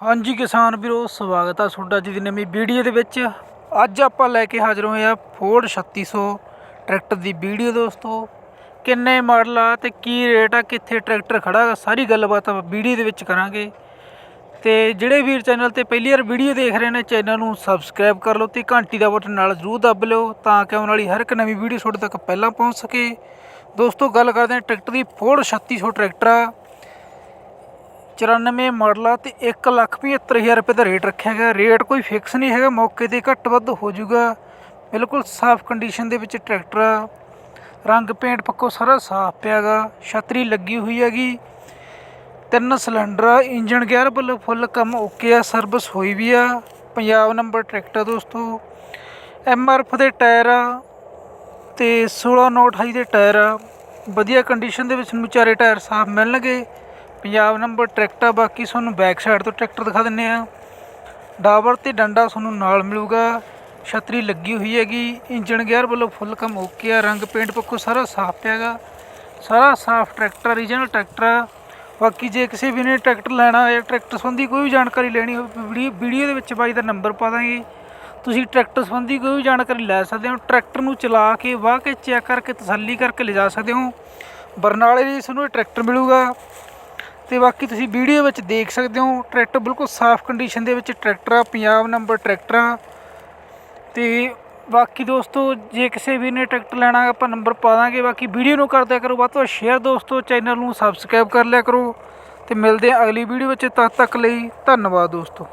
ਹਾਂਜੀ ਕਿਸਾਨ ਵੀਰੋ, ਸਵਾਗਤ ਆ ਤੁਹਾਡਾ ਜੀ ਦੀ ਨਵੀਂ ਵੀਡੀਓ ਦੇ ਵਿੱਚ। ਅੱਜ ਆਪਾਂ ਲੈ ਕੇ ਹਾਜ਼ਰ ਹੋਏ ਆ ਫੋਰਡ 3600 ਟਰੈਕਟਰ ਦੀ ਵੀਡੀਓ ਦੋਸਤੋ। ਕਿੰਨੇ ਮਾਡਲ ਆ ਤੇ ਕੀ ਰੇਟ ਆ, ਕਿੱਥੇ ਟਰੈਕਟਰ ਖੜਾ ਗਾ ਸਾਰੀ ਗੱਲਬਾਤ ਆਪਾਂ ਵੀਡੀਓ ਦੇ ਵਿੱਚ ਕਰਾਂਗੇ। ਤੇ ਜਿਹੜੇ ਵੀਰ ਚੈਨਲ ਤੇ ਪਹਿਲੀ ਵਾਰ ਵੀਡੀਓ ਦੇਖ ਰਹੇ ਨੇ, ਚੈਨਲ ਨੂੰ ਸਬਸਕ੍ਰਾਈਬ ਕਰ ਲਓ ਤੇ ਘੰਟੀ ਦਾ ਬਟਨ ਨਾਲ ਜ਼ਰੂਰ ਦੱਬ ਲਿਓ ਤਾਂ ਕਿ ਆਉਣ ਵਾਲੀ ਹਰ ਇੱਕ ਨਵੀਂ ਵੀਡੀਓ ਤੁਹਾਡੇ ਤੱਕ ਪਹਿਲਾਂ ਪਹੁੰਚ ਸਕੇ। ਦੋਸਤੋ, ਗੱਲ ਕਰਦੇ ਹਾਂ ਟਰੈਕਟਰ ਦੀ ਫੋਰਡ 3600 ਟਰੈਕਟਰ ਆ। 94 ਮਾਡਲ ਆ ਤੇ 175000 ਰੁਪਏ ਦਾ ਰੇਟ ਰੱਖਿਆ ਗਿਆ। ਰੇਟ ਕੋਈ ਫਿਕਸ ਨਹੀਂ ਹੈਗਾ, ਮੌਕੇ ਤੇ ਘੱਟ ਵੱਧ ਹੋ ਜਾਊਗਾ। ਬਿਲਕੁਲ ਸਾਫ਼ ਕੰਡੀਸ਼ਨ ਦੇ ਵਿੱਚ ਟਰੈਕਟਰ ਆ। ਰੰਗ ਪੇਂਟ ਪੱਕੋ ਸਾਰਾ ਸਾਫ਼ ਪਿਆਗਾ, ਛਤਰੀ ਲੱਗੀ ਹੋਈ ਹੈਗੀ। ਤਿੰਨ ਸਿਲੰਡਰ ਆ ਇੰਜਨ ਗੇਅਰ ਵੱਲੋਂ ਫੁੱਲ ਕੰਮ ਓਕੇ ਆ ਸਰਵਿਸ ਹੋਈ ਵੀ ਆ। ਪੰਜਾਬ ਨੰਬਰ ਟਰੈਕਟਰ ਦੋਸਤੋ ਐਮ ਆਰ ਐਫ ਦੇ ਟਾਇਰ ਆ ਤੇ 16 ਨੋਟ ਹਾਈ ਦੇ ਟਾਇਰ ਆ। ਵਧੀਆ ਕੰਡੀਸ਼ਨ ਦੇ ਵਿੱਚ ਵਿਚਾਰੇ ਟਾਇਰ ਸਾਫ਼ ਮਿਲਣਗੇ। ਪੰਜਾਬ ਨੰਬਰ ਟਰੈਕਟਰ ਬਾਕੀ ਤੁਹਾਨੂੰ ਬੈਕ ਸਾਈਡ ਤੋਂ ਟਰੈਕਟਰ ਦਿਖਾ ਦਿੰਨੇ ਆ। ਡਾਬਰ ਤੇ ਡੰਡਾ ਤੁਹਾਨੂੰ ਨਾਲ ਮਿਲੂਗਾ। ਛਤਰੀ ਲੱਗੀ ਹੋਈ ਹੈਗੀ ਇੰਜਨ ਗੇਅਰ ਵੱਲੋਂ ਫੁੱਲ ਕੰਮ ਓਕੇ ਆ, ਰੰਗ ਪੇਂਟ ਪੱਖੋਂ ਸਾਰਾ ਸਾਫ਼ ਪਿਆਗਾ ਸਾਰਾ ਸਾਫ਼ ਟਰੈਕਟਰ ਰੀਜਨਲ ਟਰੈਕਟਰ ਆ। ਬਾਕੀ ਜੇ ਕਿਸੇ ਵੀ ਨੇ ਟਰੈਕਟਰ ਲੈਣਾ ਹੋਵੇ ਟਰੈਕਟਰ ਸੰਬੰਧੀ ਕੋਈ ਵੀ ਜਾਣਕਾਰੀ ਲੈਣੀ ਹੋਵੇ ਵੀਡੀਓ ਵੀਡੀਓ ਦੇ ਵਿੱਚ ਬਾਈ ਦਾ ਨੰਬਰ ਪਾ ਦਾਂਗੇ। ਤੁਸੀਂ ਟਰੈਕਟਰ ਸੰਬੰਧੀ ਕੋਈ ਵੀ ਜਾਣਕਾਰੀ ਲੈ ਸਕਦੇ ਹੋ, ਟਰੈਕਟਰ ਨੂੰ ਚਲਾ ਕੇ, ਵਾਹ ਕੇ ਚੈੱਕ ਕਰਕੇ, ਤਸੱਲੀ ਕਰਕੇ ਲਿਜਾ ਸਕਦੇ ਹੋ। ਬਰਨਾਲੇ ਲਈ ਤੁਹਾਨੂੰ ਇਹ ਟਰੈਕਟਰ ਮਿਲੂਗਾ। ਤੇ ਬਾਕੀ ਤੁਸੀਂ ਵੀਡੀਓ ਵਿੱਚ ਦੇਖ ਸਕਦੇ ਹੋ, ਟਰੈਕਟਰ ਬਿਲਕੁਲ ਸਾਫ਼ ਕੰਡੀਸ਼ਨ ਦੇ ਵਿੱਚ ਟਰੈਕਟਰ ਆ ਪੰਜਾਬ ਨੰਬਰ ਟਰੈਕਟਰਾਂ। ਆ ਤੇ ਬਾਕੀ ਦੋਸਤੋ, ਜੇ ਕਿਸੇ ਵੀ ਨੇ ਟਰੈਕਟਰ ਲੈਣਾ, ਆਪਾਂ ਨੰਬਰ ਪਾ ਦਾਂਗੇ। ਬਾਕੀ ਵੀਡੀਓ ਨੂੰ ਕਰਦਿਆ ਕਰੋ, ਵੱਧ ਤੋਂ ਵੱਧ ਸ਼ੇਅਰ ਦੋਸਤੋ ਚੈਨਲ ਨੂੰ ਸਬਸਕ੍ਰਾਈਬ ਕਰ ਲਿਆ ਕਰੋ। ਤੇ ਮਿਲਦੇ ਆ ਅਗਲੀ ਵੀਡੀਓ ਵਿੱਚ, ਤਦ ਤੱਕ ਲਈ ਧੰਨਵਾਦ ਦੋਸਤੋ।